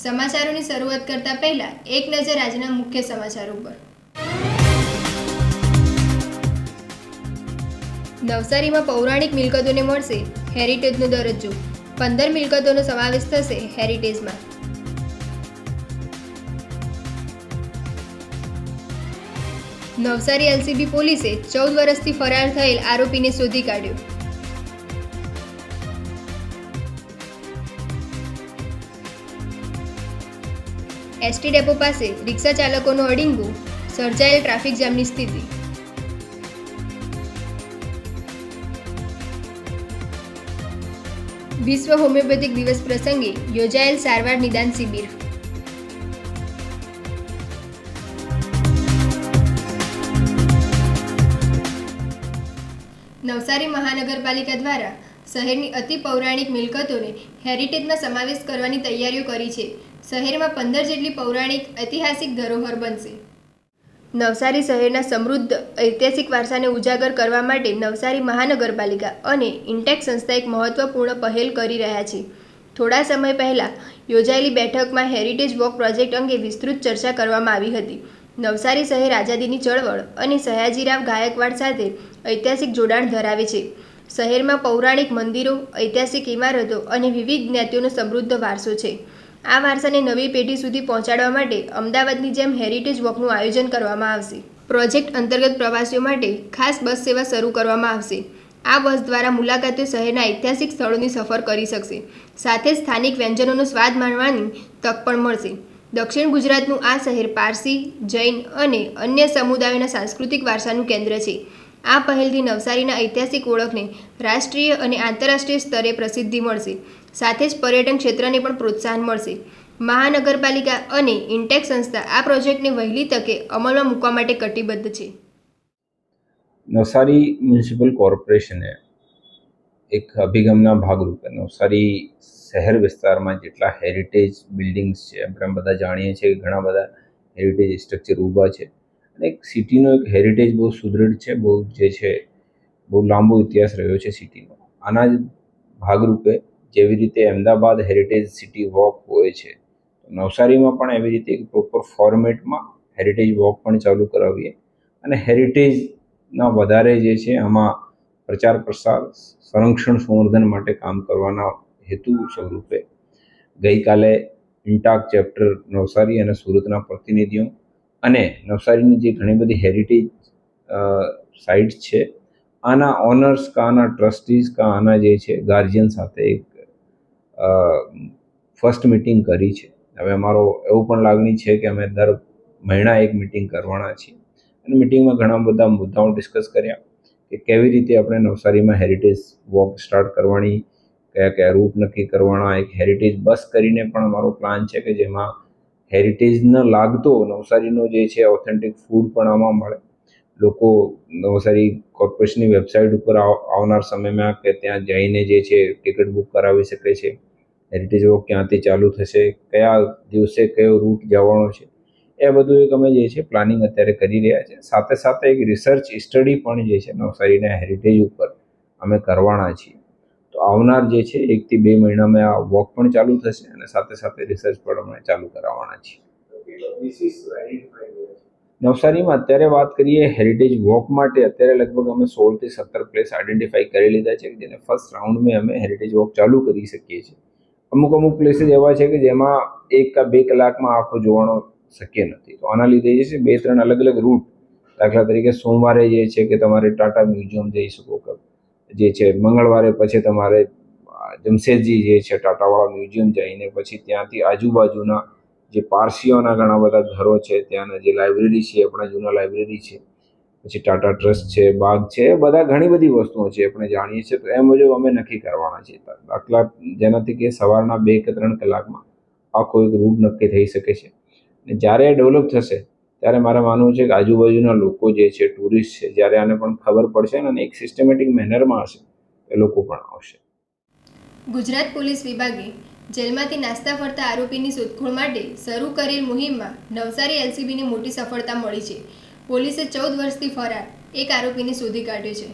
સમાચારોની શરૂઆત કરતા પહેલા એક નજર આજના મુખ્ય સમાચારો પર નવસારીમાં પૌરાણિક મિલકતોને મળશે હેરિટેજનો દરજ્જો. પંદર મિલકતોનો સમાવેશ થશે હેરિટેજમાં. નવસારી એલસીબી પોલીસે ચૌદ વર્ષથી ફરાર થયેલ આરોપીને શોધી કાઢ્યો. એસટી ડેપો પાસે રિક્ષા ચાલકોનું અડીંગો સર્જાયેલ ટ્રાફિક જામની સ્થિતિ. વિશ્વ હોમિયોપેથિક દિવસ પ્રસંગે યોજાયેલ સારવાર નિદાન શિબિર. નવસારી મહાનગરપાલિકા દ્વારા શહેરની અતિ પૌરાણિક મિલકતોને હેરિટેજમાં સમાવેશ કરવાની તૈયારીઓ કરી છે. શહેરમાં પંદર જેટલી પૌરાણિક ઐતિહાસિક ધરોહર બનશે. નવસારી શહેરના સમૃદ્ધ ઐતિહાસિક વારસાને ઉજાગર કરવા માટે નવસારી મહાનગરપાલિકા અને ઇન્ટેક સંસ્થા એક મહત્વપૂર્ણ પહેલ કરી રહ્યા છે. થોડા સમય પહેલાં યોજાયેલી બેઠકમાં હેરિટેજ વોક પ્રોજેક્ટ અંગે વિસ્તૃત ચર્ચા કરવામાં આવી હતી. નવસારી શહેર આઝાદીની ચળવળ અને સયાજીરાવ ગાયકવાડ સાથે ઐતિહાસિક જોડાણ ધરાવે છે. શહેરમાં પૌરાણિક મંદિરો, ઐતિહાસિક ઇમારતો અને વિવિધ જ્ઞાતિઓનો સમૃદ્ધ વારસો છે. આ વારસાને નવી પેઢી સુધી પહોંચાડવા માટે અમદાવાદની જેમ હેરિટેજ વોકનું આયોજન કરવામાં આવશે. પ્રોજેક્ટ અંતર્ગત પ્રવાસીઓ માટે ખાસ બસ સેવા શરૂ કરવામાં આવશે. આ બસ દ્વારા મુલાકાતીઓ શહેરના ઐતિહાસિક સ્થળોની સફર કરી શકશે. સાથે સ્થાનિક વ્યંજનોનો સ્વાદ માણવાની તક પણ મળશે. દક્ષિણ ગુજરાતનું આ શહેર પારસી, જૈન અને અન્ય સમુદાયોના સાંસ્કૃતિક વારસાનું કેન્દ્ર છે. આ પહેલથી નવસારીના ઐતિહાસિક ઓળખને રાષ્ટ્રીય અને આંતરરાષ્ટ્રીય સ્તરે પ્રસિદ્ધિ મળશે. સાથે જ પર્યટન ક્ષેત્રને પણ પ્રોત્સાહન મળશે. મહાનગરપાલિકા અને ઇન્ટેક સંસ્થા આ પ્રોજેક્ટને વહેલી તકે અમલમાં મૂકવા માટે કટિબદ્ધ છે. નવસારી મ્યુનિસિપલ કોર્પોરેશને એક અભિગમના ભાગરૂપે નવસારી શહેર વિસ્તારમાં જેટલા હેરિટેજ બિલ્ડિંગ્સ છે, આપણે બધા જાણીએ છીએ કે ઘણા બધા હેરિટેજ સ્ટ્રક્ચર ઊભા છે. અને એક સિટીનો એક હેરિટેજ બહુ સુદૃઢ છે, બહુ જે છે, બહુ લાંબો ઇતિહાસ રહ્યો છે સિટીનો આના જ ભાગરૂપે જેવી રીતે અમદાવાદ હેરિટેજ સિટી વોક હોય છે નવસારીમાં પણ એવી રીતે એક પ્રોપર ફોર્મેટમાં હેરિટેજ વોક પણ ચાલુ કરાવીએ. અને હેરિટેજના વધારે જે છે, આમાં પ્રચાર પ્રસાર, સંરક્ષણ સંવર્ધન માટે કામ કરવાના હેતુ સ્વરૂપે ગઈકાલે ઇન્ટાક ચેપ્ટર નવસારી અને સુરતના પ્રતિનિધિઓ અને નવસારીની જે ઘણી બધી હેરિટેજ સાઇટ્સ છે, આના ઓનર્સ કા આના ટ્રસ્ટીઝ કા આના જે છે ગાર્જિયન સાથે એક ફર્સ્ટ મિટિંગ કરી છે. હવે અમારો એવું પણ લાગણી છે કે અમે દર મહિના એક મિટિંગ કરવાના છીએ. અને મિટિંગમાં ઘણા બધા મુદ્દાઓ ડિસ્કસ કર્યા કે કેવી રીતે આપણે નવસારીમાં હેરિટેજ વોક સ્ટાર્ટ કરવાની, કયા કયા રૂટ નક્કી કરવાના, એક હેરિટેજ બસ કરીને પણ અમારો પ્લાન છે કે જેમાં હેરિટેજને લાગતો નવસારીનો જે છે ઓથેન્ટિક ફૂડ પણ આમાં મળે. લોકો નવસારી કોર્પોરેશનની વેબસાઇટ ઉપર આવ- આવનાર સમયમાં કે ત્યાં જઈને જે છે ટિકિટ બુક કરાવી શકે છે, હેરિટેજ વોક ક્યાંથી ચાલુ થશે, કયા દિવસે કયો રૂટ જવાનો છે, એ બધું એક અમે જે છે પ્લાનિંગ અત્યારે કરી રહ્યા છે. સાથે સાથે એક રિસર્ચ સ્ટડી પણ જે છે નવસારીના હેરિટેજ ઉપર અમે કરવાના છીએ. તો આવનાર જે છે એકથી બે મહિનામાં આ વોક પણ ચાલુ થશે અને સાથે સાથે રિસર્ચ પણ અમે ચાલુ કરાવવાના છીએ. નવસારીમાં અત્યારે વાત કરીએ હેરિટેજ વોક માટે, અત્યારે લગભગ અમે સોળથી સત્તર પ્લેસ આઈડેન્ટિફાઈ કરી લીધા છે જેને ફર્સ્ટ રાઉન્ડમાં અમે હેરિટેજ વોક ચાલુ કરી શકીએ છીએ. અમુક અમુક પ્લેસીસ એવા છે કે જેમાં એક કા બે કલાકમાં આખો જોવાનો શક્ય નથી. તો આના લીધે જે છે બે ત્રણ અલગ અલગ રૂટ દાખલા તરીકે સોમવારે જે છે કે તમારે ટાટા મ્યુઝિયમ જઈ શકો જે છે મંગળવારે પછી તમારે જમશેદજી જે છે ટાટાવાળા મ્યુઝિયમ જઈને પછી ત્યાંથી આજુબાજુના જે પારસીઓના ઘણા બધા ઘરો છે, ત્યાંના જે લાઇબ્રેરી છે, આપણા જૂના લાઇબ્રેરી છે, પછી ટાટા ટ્રસ્ટ છે, બાગ છે બધા ઘણી બધી વસ્તુઓ છે આપણે જાણીએ છીએ, તો એ મુજબ અમે નક્કી કરવાના છીએ. દાખલા જેનાથી કે સવારના બે કે ત્રણ કલાકમાં આખો એક રૂટ નક્કી થઈ શકે છે. અને જ્યારે ડેવલપ થશે, ત્યારે મારે માનવું છે કે આજુબાજુના લોકો જે છે ટુરિસ્ટ છે, જ્યારે આને પણ ખબર પડશે અને એક સિસ્ટમેટિક મેનરમાં હશે, એ લોકો પણ આવશે. ગુજરાત પોલીસ વિભાગે જેલમાંથી નાસ્તા ફરતા આરોપીની શોધખોળ માટે શરૂ કરેલ મુહિમમાં નવસારી એલસીબીની મોટી સફળતા મળી છે. પોલીસે ચૌદ વર્ષથી ફરાર એક આરોપીને શોધી કાઢ્યો છે.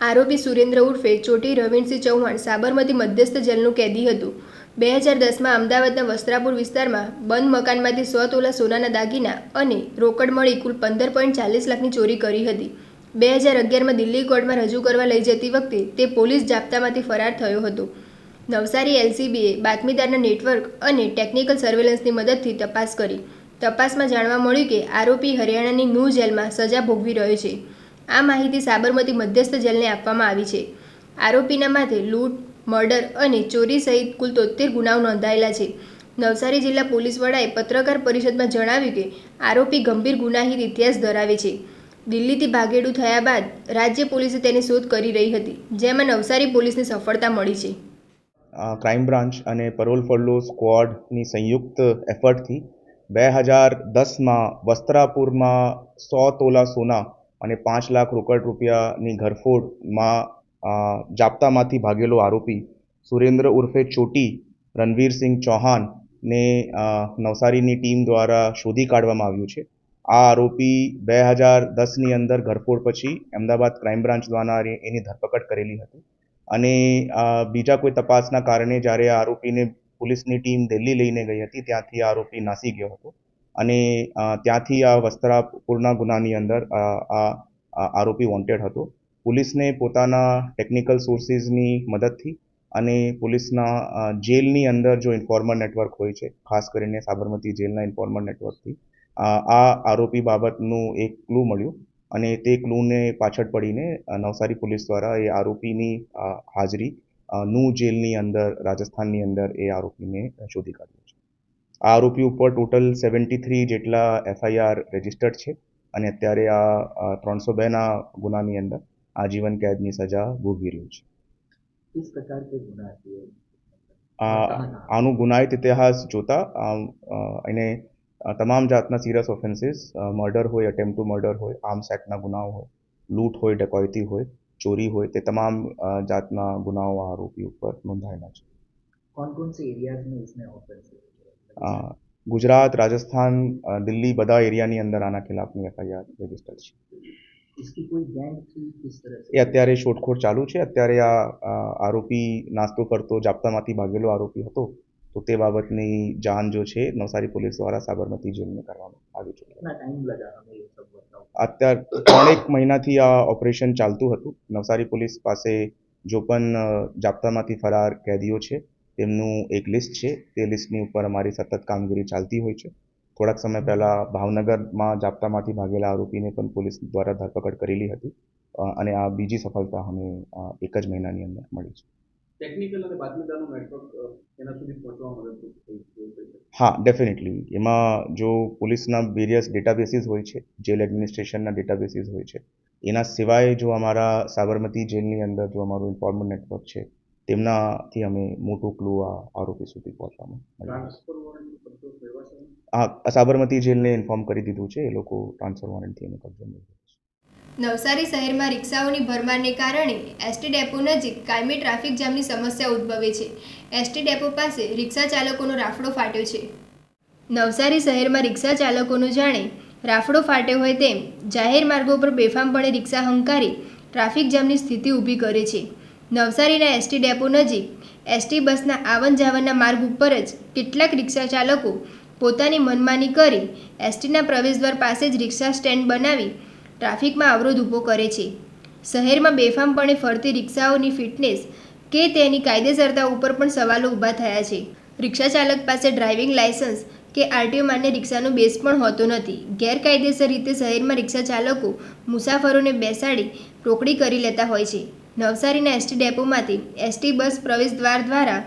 આરોપી સુરેન્દ્ર ઉર્ફે ચોટી રવિણસિંહ ચૌહાણ સાબરમતી મધ્યસ્થ જેલનું કેદી હતું. બે હજાર દસમાં અમદાવાદના વસ્ત્રાપુર વિસ્તારમાં બંધ મકાનમાંથી સો તોલા સોનાના દાગીના અને રોકડ મળી કુલ પંદર પોઈન્ટ ચાલીસ લાખની ચોરી કરી હતી. બે હજાર અગિયારમાં દિલ્હી કોર્ટમાં રજૂ કરવા લઈ જતી વખતે તે પોલીસ જાપ્તામાંથી ફરાર થયો હતો. નવસારી એલસીબીએ બાતમીદારના નેટવર્ક અને ટેકનિકલ સર્વેલન્સની મદદથી તપાસ કરી. તપાસમાં જાણવા મળ્યું કે આરોપી હરિયાણાની નૂ જેલમાં સજા ભોગવી રહ્યો છે. આ માહિતી સાબરમતી મધ્યસ્થ જેલને આપવામાં આવી છે. આરોપીના માથે લૂંટ, મર્ડર અને ચોરી સહિત કુલ તોતેર ગુનાઓ નોંધાયેલા છે. નવસારી જિલ્લા પોલીસ વડાએ પત્રકાર પરિષદમાં જણાવ્યું કે આરોપી ગંભીર ગુનાહિત ઇતિહાસ ધરાવે છે. દિલ્હીથી ભાગેડું થયા બાદ રાજ્ય પોલીસે તેની શોધ કરી રહી હતી, જેમાં નવસારી પોલીસને સફળતા મળી છે. ક્રાઇમ બ્રાન્ચ અને પરોલ ફોલો સ્ક્વોડની સંયુક્ત એફર્ટથી બે હજાર દસમાં વસ્ત્રાપુરમાં સો તોલા સોના અને પાંચ લાખ રોકડ રૂપિયાની ઘરફોડમાં જાપ્તામાંથી ભાગેલો આરોપી સુરેન્દ્ર ઉર્ફે ચોટી રણવીરસિંહ ચૌહાણને અ, નવસારીની ટીમ દ્વારા શોધી કાઢવામાં આવ્યું છે. આ આરોપી બે હજાર દસની અંદર ઘરફોડ પછી અમદાવાદ ક્રાઇમ બ્રાન્ચ દ્વારા એની ધરપકડ કરેલી હતી. અને બીજા કોઈ તપાસના કારણે જ્યારે આ આરોપીને પોલીસની ટીમ દિલ્હી લઈને ગઈ હતી, ત્યાંથી આ આરોપી નાસી ગયો હતો. અને ત્યાંથી આ વસ્ત્રાપુરના ગુનાની અંદર આ આરોપી વોન્ટેડ હતો. પોલીસને પોતાના ટેકનિકલ સોર્સિસની મદદથી અને પોલીસના જેલની અંદર જો ઇન્ફોર્મર નેટવર્ક હોય છે, ખાસ કરીને સાબરમતી જેલના ઇન્ફોર્મર નેટવર્કથી આ આરોપી બાબતનું એક ક્લુ મળ્યું. અને તે ક્લૂને પાછળ પડીને અ, નવસારી પોલીસ દ્વારા એ આરોપીની અ, હાજરી અ, નૂ જેલની અંદર રાજસ્થાનની અંદર એ આરોપીને શોધી કાઢ્યો છે આ આરોપી ઉપર ટોટલ સેવન્ટી થ્રી જેટલા એફઆઈઆર રજિસ્ટર્ડ છે અને અત્યારે આ ત્રણસો બેના ગુનાની અંદર આજીવન કેદની સજા ભોગવી રહ્યું છે किस प्रकार के गुना किए આ આનું ગુનાહિત ઇતિહાસ જોતા આમ, અ, એને અ, તમામ જાતના સિરિયસ ઓફેન્સીસ મર્ડર હોય અટેમ્પ ટુ મર્ડર હોય આર્મ્સ એક્ટના ગુનાઓ હોય લૂંટ હોય ડકોયતી હોય ચોરી હોય તે તમામ જાતના ગુનાઓ આ આરોપી ઉપર નોંધાયેલા છે. ગુજરાત રાજસ્થાન દિલ્હી બધા એરિયાની અંદર આના ખિલાફની એફઆઈઆર રજિસ્ટર છે. એ અત્યારે શોધખોળ ચાલુ છે. અત્યારે આ આરોપી નાસ્તો કરતો જાપ્તામાંથી ભાગેલો આરોપી હતો. તો તે બાબતની જાણ જો છે નવસારી પોલીસ દ્વારા સાબરમતી જેલને કરવામાં આવી છે. અત્યાર ત્રણેક મહિનાથી આ ઓપરેશન ચાલતું હતું. નવસારી પોલીસ પાસે જો પણ જાપ્તામાંથી ફરાર કેદીઓ છે તેમનું એક લિસ્ટ છે. તે લિસ્ટની ઉપર અમારી સતત કામગીરી ચાલતી હોય છે. થોડાક સમય પહેલાં ભાવનગરમાં જાપ્તામાંથી ભાગેલા આરોપીને પણ પોલીસ દ્વારા ધરપકડ કરેલી હતી. અને આ બીજી સફળતા અમે એક જ મહિનાની અંદર મળી છે. ટેકનિકલ અને બાતમીદારનું નેટવર્ક એના સુધી પહોંચવા મદદરૂપ થઈ હા ડેફિનેટલી એમાં જો પોલીસના વેરિયસ ડેટાબેસીસ હોય છે જેલ એડમિનિસ્ટ્રેશનના ડેટાબેસીસ હોય છે એના સિવાય જો અમારા સાબરમતી જેલની અંદર જો અમારું ઇન્ફોર્મર નેટવર્ક છે તેમનાથી અમે મોટું ક્લુ આ આરોપી સુધી પહોંચવામાં? હા સાબરમતી જેલને ઇન્ફોર્મ કરી દીધું છે એ લોકો ટ્રાન્સફર વોરંટથી એનો કબજો મેળવ્યો નવસારી શહેરમાં રિક્ષાઓની ભરમારને કારણે એસટી ડેપો નજીક કાયમી ટ્રાફિક જામની સમસ્યા ઉદ્ભવે છે. એસટી ડેપો પાસે રિક્ષા ચાલકોનો રાફડો ફાટ્યો છે. નવસારી શહેરમાં રિક્ષા ચાલકોનો જાણે રાફડો ફાટ્યો હોય તેમ જાહેર માર્ગો પર બેફામપણે રિક્ષા હંકારી ટ્રાફિક જામની સ્થિતિ ઊભી કરે છે. નવસારીના એસટી ડેપો નજીક એસટી બસના આવન જાવનના માર્ગ ઉપર જ કેટલાક રિક્ષા ચાલકો પોતાની મનમાની કરી એસટીના પ્રવેશદ્વાર પાસે જ રિક્ષા સ્ટેન્ડ બનાવી ટ્રાફિકમાં અવરોધ ઊભો કરે છે. શહેરમાં બેફામપણે ફરતી રિક્ષાઓની ફિટનેસ કે તેની કાયદેસરતા ઉપર પણ સવાલો ઊભા થયા છે. રિક્ષા ચાલક પાસે ડ્રાઇવિંગ લાયસન્સ કે આરટીઓ માન્ય રિક્ષાનો બેસ પણ હોતો નથી. ગેરકાયદેસર રીતે શહેરમાં રિક્ષા ચાલકો મુસાફરોને બેસાડી રોકડી કરી લેતા હોય છે. નવસારીના એસટી ડેપોમાંથી એસટી બસ પ્રવેશ દ્વાર દ્વારા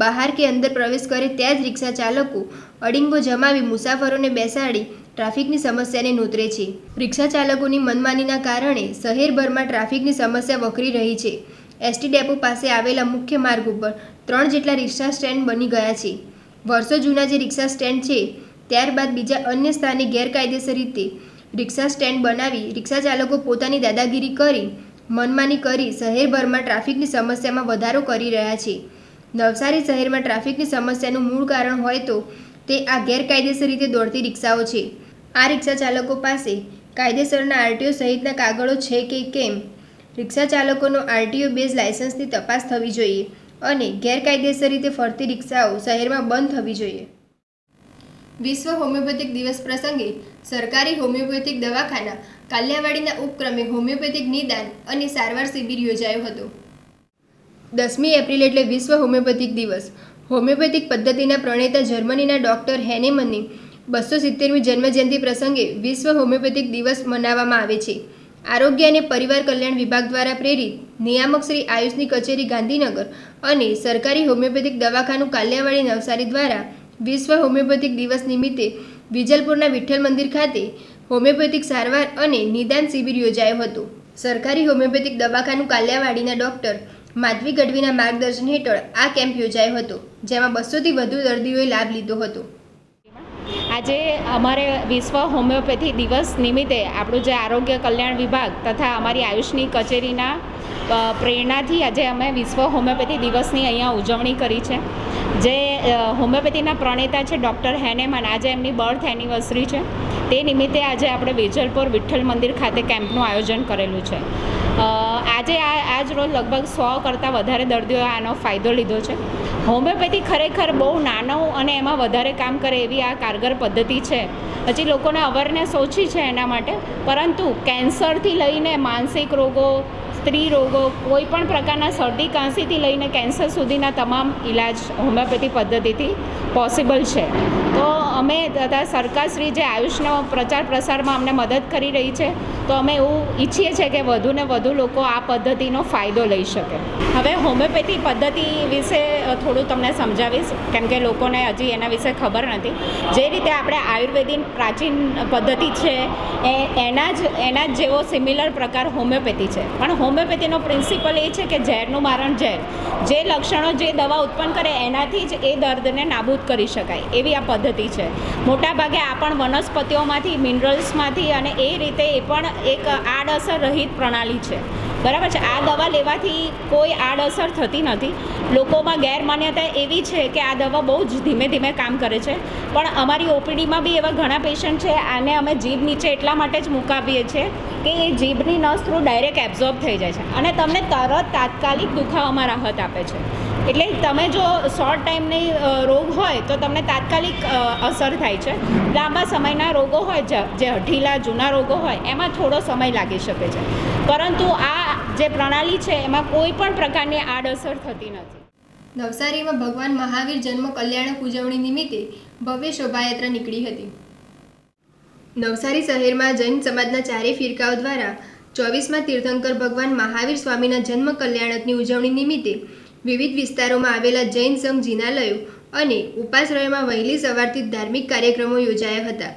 બહાર કે અંદર પ્રવેશ કરે ત્યાં જ રિક્ષા ચાલકો અડિંગો જમાવી મુસાફરોને બેસાડી ટ્રાફિકની સમસ્યાને નોતરે છે. રિક્ષા ચાલકોની મનમાનીના કારણે શહેરભરમાં ટ્રાફિકની સમસ્યા વકરી રહી છે. એસટી ડેપો પાસે આવેલા મુખ્ય માર્ગ ઉપર ત્રણ જેટલા રિક્ષા સ્ટેન્ડ બની ગયા છે. વર્ષો જૂના જે રિક્ષા સ્ટેન્ડ છે, ત્યારબાદ બીજા અન્ય સ્થાને ગેરકાયદેસર રીતે રિક્ષા સ્ટેન્ડ બનાવી રિક્ષા ચાલકો પોતાની દાદાગીરી કરી, મનમાની કરી શહેરભરમાં ટ્રાફિકની સમસ્યામાં વધારો કરી રહ્યા છે. નવસારી શહેરમાં ટ્રાફિકની સમસ્યાનું મૂળ કારણ હોય તો તે આ ગેરકાયદેસર રીતે દોડતી રિક્ષાઓ છે. આ રિક્ષા ચાલકો પાસે કાયદેસરના આરટીઓ સહિતના કાગળો છે કે કેમ? રિક્ષા ચાલકોનો આરટીઓ બેઝ લાયસન્સની તપાસ થવી જોઈએ અને ગેરકાયદેસર રીતે ફરતી રિક્ષાઓ શહેરમાં બંધ થવી જોઈએ. વિશ્વ હોમિયોપેથિક દિવસ પ્રસંગે સરકારી હોમિયોપેથિક દવાખાના કાલિયાવાડીના ઉપક્રમે હોમિયોપેથિક નિદાન અને સારવાર શિબિર યોજાયો હતો. દસમી એપ્રિલ એટલે વિશ્વ હોમિયોપેથિક દિવસ. હોમિયોપેથિક પદ્ધતિના પ્રણેતા જર્મનીના ડૉક્ટર હેનેમનની બસો સિત્તેરમી જન્મજયંતિ પ્રસંગે વિશ્વ હોમિયોપેથિક દિવસ મનાવવામાં આવે છે. આરોગ્ય અને પરિવાર કલ્યાણ વિભાગ દ્વારા પ્રેરિત નિયામક શ્રી આયુષની કચેરી ગાંધીનગર અને સરકારી હોમિયોપેથિક દવાખાનું કાલિયાવાડી નવસારી દ્વારા વિશ્વ હોમિયોપેથિક દિવસ નિમિત્તે વિજલપુરના વિઠ્ઠલ મંદિર ખાતે હોમિયોપેથિક સારવાર અને નિદાન શિબિર યોજાયો હતો. સરકારી હોમિયોપેથિક દવાખાનું કાલિયાવાડીના ડૉક્ટર માધવી ગઢવીના માર્ગદર્શન હેઠળ આ કેમ્પ યોજાયો હતો, જેમાં બસોથી વધુ દર્દીઓએ લાભ લીધો હતો. આજે અમારે વિશ્વ હોમિયોપેથી દિવસ નિમિત્તે આપણું જે આરોગ્ય કલ્યાણ વિભાગ તથા અમારી આયુષની કચેરીના પ્રેરણાથી આજે અમે વિશ્વ હોમિયોપેથી દિવસની અહીંયા ઉજવણી કરી છે. જે હોમિયોપેથીના પ્રણેતા છે ડૉક્ટર હેનેમન આજે એમની બર્થ એનિવર્સરી છે. તે નિમિત્તે આજે આપણે વેજલપુર વિઠ્ઠલ મંદિર ખાતે કેમ્પનું આયોજન કરેલું છે. આજે આ, આજ રોજ લગભગ સો કરતાં વધારે દર્દીઓએ આનો ફાયદો લીધો છે. હોમિયોપેથી ખરેખર બહુ નાનો અને એમાં વધારે કામ કરે એવી આ કારગર પદ્ધતિ છે. હજી લોકોને અવેરનેસ ઓછી છે એના માટે, પરંતુ કેન્સરથી લઈને માનસિક રોગો સ્ત્રી રોગો કોઈ પણ પ્રકારના શરદી કાંસીથી લઈને કેન્સર સુધીના તમામ ઇલાજ હોમિયોપેથી પદ્ધતિથી પોસિબલ છે. તો અમે તથા સરકારશ્રી જે આયુષનો પ્રચાર પ્રસારમાં અમને મદદ કરી રહી છે, તો અમે એવું ઈચ્છીએ છીએ કે વધુને વધુ લોકો આ પદ્ધતિનો ફાયદો લઈ શકે. હવે હોમિયોપેથી પદ્ધતિ વિશે થોડું તમને સમજાવીશ, કેમ કે લોકોને હજી એના વિશે ખબર નથી. જે રીતે આપણે આયુર્વેદિક પ્રાચીન પદ્ધતિ છે, એ એના જ એના જ જેવો સિમિલર પ્રકાર હોમિયોપેથી છે. પણ હોમિયોપેથીનો પ્રિન્સિપલ એ છે કે ઝેરનું મારણ ઝેર. જે લક્ષણો જે દવા ઉત્પન્ન કરે એનાથી જ એ દર્દને નાબૂદ કરી શકાય, એવી આ પદ્ધતિ છે. મોટાભાગે આ પણ વનસ્પતિઓમાંથી, મિનરલ્સમાંથી અને એ રીતે એ પણ એક આડઅસર રહિત પ્રણાલી છે. બરાબર છે. આ દવા લેવાથી કોઈ આડઅસર થતી નથી. લોકોમાં ગેરમાન્યતા એવી છે કે આ દવા બહુ જ ધીમે ધીમે કામ કરે છે. પણ અમારી ઓપીડીમાં બી એવા ઘણા પેશન્ટ છે, આને અમે જીભ નીચે એટલા માટે જ મુકાવીએ છીએ કે એ જીભની નસ થ્રુ ડાયરેક્ટ એબ્ઝોર્બ થઈ જાય છે. અને તમને તરત તાત્કાલિક દુખાવામાં રાહત આપે છે. એટલે તમે જો શોર્ટ ટાઈમની રોગ હોય તો તમને તાત્કાલિક અસર થાય છે. લાંબા સમયના રોગો હોય જે હઠીલા જૂના રોગો હોય, એમાં થોડો સમય લાગી શકે છે. પરંતુ આ જે પ્રણાલી છે, એમાં કોઈ પણ પ્રકારની આડઅસર થતી નથી. નવસારીમાં ભગવાન મહાવીર જન્મ કલ્યાણક ઉજવણી નિમિત્તે ભવ્ય શોભાયાત્રા નીકળી હતી. નવસારી શહેરમાં જૈન સમાજના ચારેય ફિરકાઓ દ્વારા ચોવીસમાં તીર્થંકર ભગવાન મહાવીર સ્વામીના જન્મ કલ્યાણકની ઉજવણી નિમિત્તે વિવિધ વિસ્તારોમાં આવેલા જૈન સંઘ જિનાલયો અને ઉપાશ્રયોમાં વહેલી સવારથી ધાર્મિક કાર્યક્રમો યોજાયા હતા.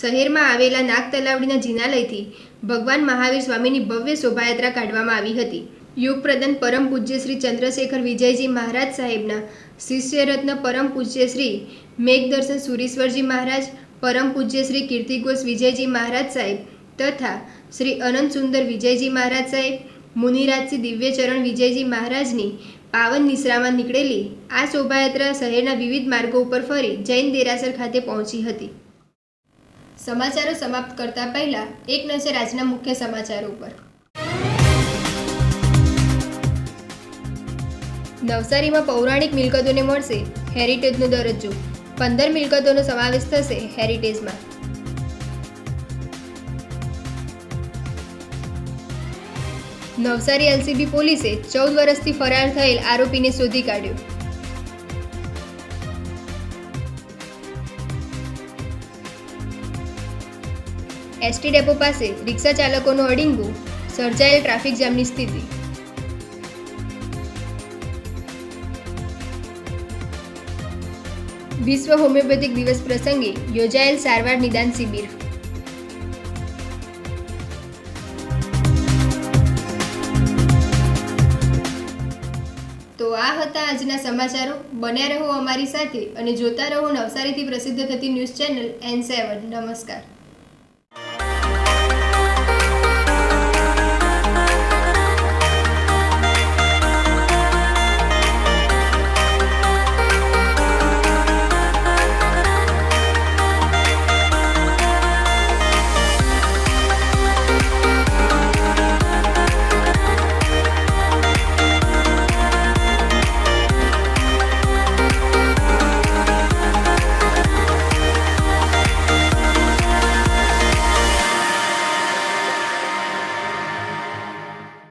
શહેરમાં આવેલા નાગ તલાવડીના જિનાલયથી ભગવાન મહાવીર સ્વામીની ભવ્ય શોભાયાત્રા કાઢવામાં આવી હતી. યુગ પ્રધાન પરમ પૂજ્ય શ્રી ચંદ્રશેખર વિજયજી મહારાજ સાહેબના શિષ્યરત્ન પરમ પૂજ્ય શ્રી મેઘદર્શન સુરીશ્વરજી મહારાજ, પરમ પૂજ્ય શ્રી કીર્તિઘોષ વિજયજી મહારાજ સાહેબ તથા શ્રી અનંત સુંદર વિજયજી મહારાજ સાહેબ, મુનિરાજસિંહ દિવ્યચરણ વિજયજી મહારાજની પાવન નિશ્રામાં નીકળેલી આ શોભાયાત્રા શહેરના વિવિધ માર્ગો ઉપર ફરી જૈન દેરાસર ખાતે પહોંચી હતી. સમાચારો સમાપ્ત કરતા પહેલા એક નજર આજના મુખ્ય સમાચારો ઉપર. નવસારીમાં પૌરાણિક મિલકતોને મળશે હેરિટેજનો દરજ્જો. પંદર મિલકતોનો સમાવેશ થશે હેરિટેજમાં. નવસારી એલસીબી પોલીસે ચૌદ વર્ષથી ફરાર થયેલ આરોપીને શોધી કાઢ્યો. એસટી ડેપો પાસે રિક્ષા ચાલકોનું અડીંગું સર્જાયેલ ટ્રાફિક જામની સ્થિતિ. વિશ્વ હોમિયોપેથિક દિવસ પ્રસંગે યોજાયેલ સારવાર નિદાન શિબિર. તો આ હતા આજના સમાચારો. બન્યા રહો અમારી સાથે અને જોતા રહો નવસારીથી પ્રસિદ્ધ થતી ન્યૂઝ ચેનલ એન સેવન. નમસ્કાર.